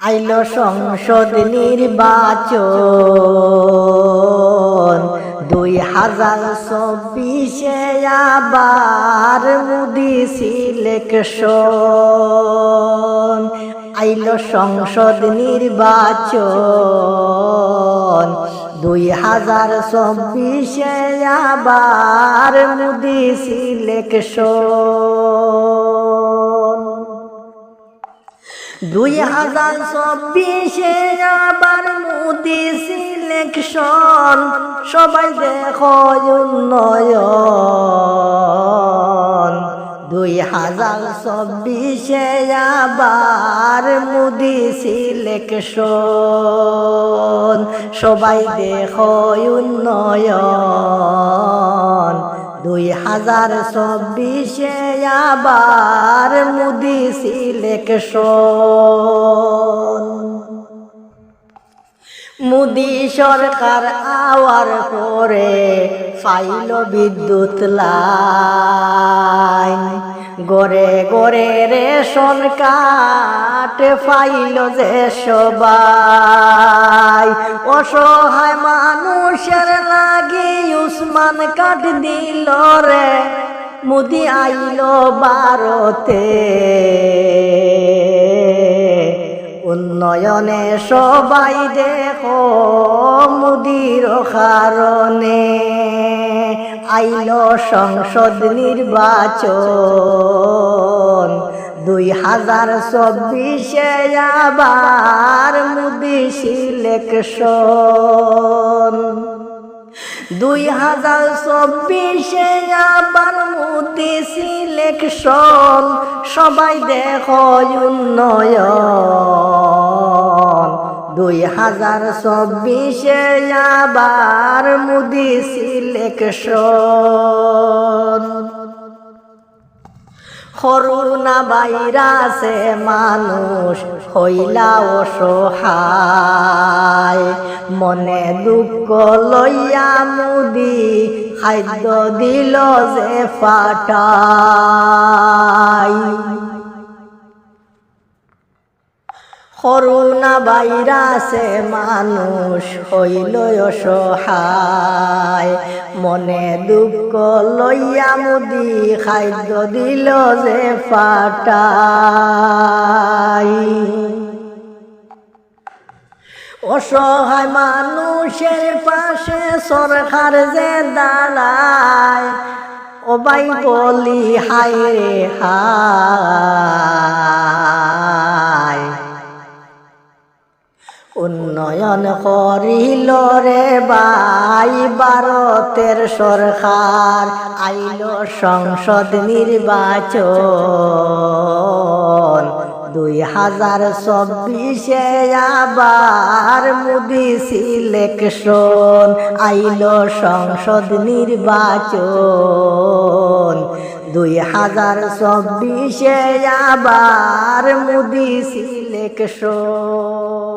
আইল সংসদ নির্বাচন। দুই হাজার চব্বিশে আবার মুদি সিলেকশন। আইল সংসদ নির্বাচন। দুই হাজার চব্বিশে আবার মুদি সিলেকশন। দুই হাজার চব্বিশে আবার মোদি সিলেকশন সবাই দেখো উন্নয়ন। দুই হাজার চব্বিশে আবার মোদি সিলেকশন সবাই দেখো উন্নয়ন। দুই হাজার চব্বিশে আবার মুদি সিলেকশন মুদি সরকার আওয়ার পরে ফাইল বিদ্যুৎ লাইন। গড়ে গড়ে রেশন কাট ফাইল যে সবাই। অসহায় কাট দিল রে মুদি আইল ভারতে উন্নয়নে সবাই দেখো মুদির কারণে। আইল সংসদ নির্বাচন, দুই হাজার চব্বিশে আবার মুদি সিলেকশন দুই হাজার চব্বিশে আবার মোদি সিলেকশন। সবাই দেখো উন্নয়ন। দুই হাজার চব্বিশে আবার মোদি সিলেকশন। করোনা বাইরাছে মানুষ হইলা অসহায়। মনে দুঃখ লইয়া মুদি খাদ্য দিল যে ফাটাই করোনা ভাইরাসে মানুষ হইল অসহায়। মনে দুঃখ লইয়া মুদি খাদ্য দিল যে ফাটাই। অসহায় মানুষের পাশে সরকার যে দাঁড়ায় ওবাই বলি হায় রে হায়। উন্নয়ন করিল রে বাই ভারতের সরকার। আইল সংসদ নির্বাচন। দুই হাজার চব্বিশে আবার মোদি সিলেকশন। আইল সংসদ নির্বাচন। দুই হাজার চব্বিশে আবার মোদি সিলেকশন।